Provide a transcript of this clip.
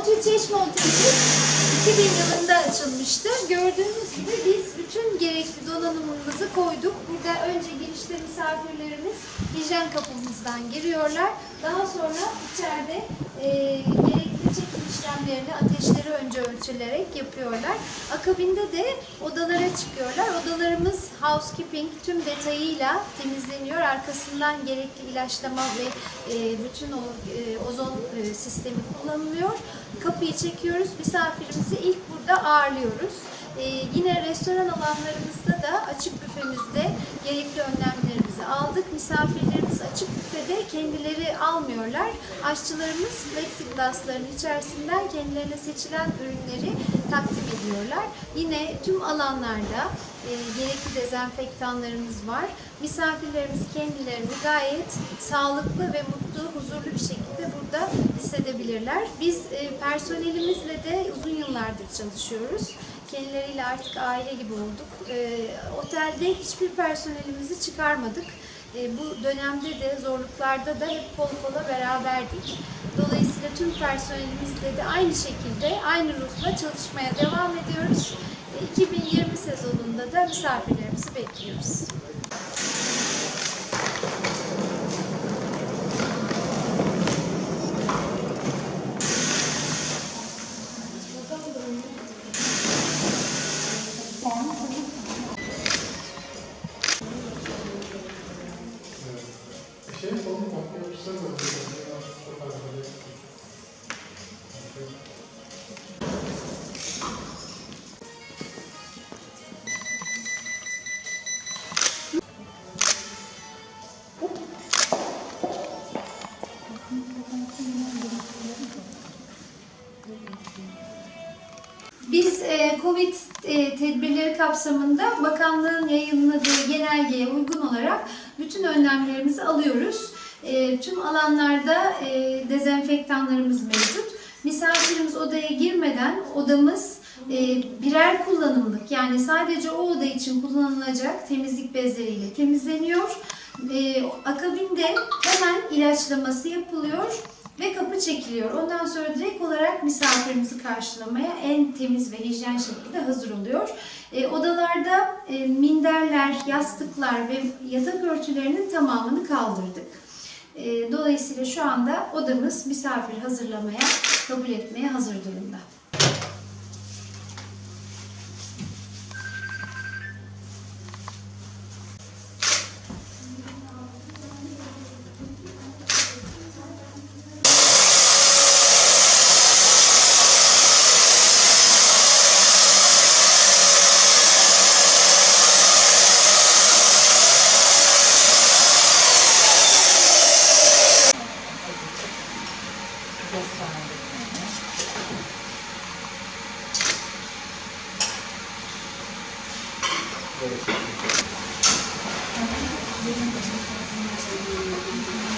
Montür Çeşme Otelimiz 2000 yılında açılmıştı. Gördüğünüz gibi biz bütün gerekli donanımımızı koyduk. Burada önce girişte misafirlerimiz hijyen kapımızdan giriyorlar. Daha sonra içeride e, gerekli çekim işlemlerini ateşleri önce ölçülerek yapıyorlar. Akabinde de odalara çıkıyorlar. Odalarımız housekeeping tüm detayıyla temizleniyor. Arkasından gerekli ilaçlama ve e, bütün o e, ozon e, sistemi kullanılıyor. Kapıyı çekiyoruz. Misafirimizi ilk burada ağırlıyoruz. Yine restoran alanlarımızda da açık büfemizde gerekli önlemlerimizi aldık. Misafirlerimiz büfede kendileri almıyorlar. Aşçılarımız plexiglassların içerisinden kendilerine seçilen ürünleri takdim ediyorlar. Yine tüm alanlarda e, gerekli dezenfektanlarımız var. Misafirlerimiz kendilerini gayet sağlıklı ve mutlu, huzurlu bir şekilde burada hissedebilirler. Biz e, personelimizle de uzun yıllardır çalışıyoruz. Kendileriyle artık aile gibi olduk. E, otelde hiçbir personelimizi çıkarmadık. E, bu dönemde de zorluklarda da hep kol kola beraberdik. Dolayısıyla tüm personelimizle de aynı şekilde aynı ruhla çalışmaya devam ediyoruz. E, 2020 sezonunda da misafirlerimizi bekliyoruz. Şey kapı yapışsa da olur. Çok az. Biz e, Covid e, tedbirleri kapsamında bakanlığın yayınladığı genelgeye uygun olarak bütün önlemlerimizi alıyoruz. E, tüm alanlarda e, dezenfektanlarımız mevcut. Misafirimiz odaya girmeden odamız e, birer kullanımlık yani sadece o oda için kullanılacak temizlik bezleriyle temizleniyor. E, akabinde hemen ilaçlaması yapılıyor ve kapı çekiliyor. Ondan sonra direkt olarak misafirimizi karşılamaya en temiz ve hijyen şekilde hazır oluyor. E, odalarda e, minderler, yastıklar ve yatak örtülerinin tamamını kaldırdık. E, dolayısıyla şu anda odamız misafir hazırlamaya, kabul etmeye hazır durumda. Thank you.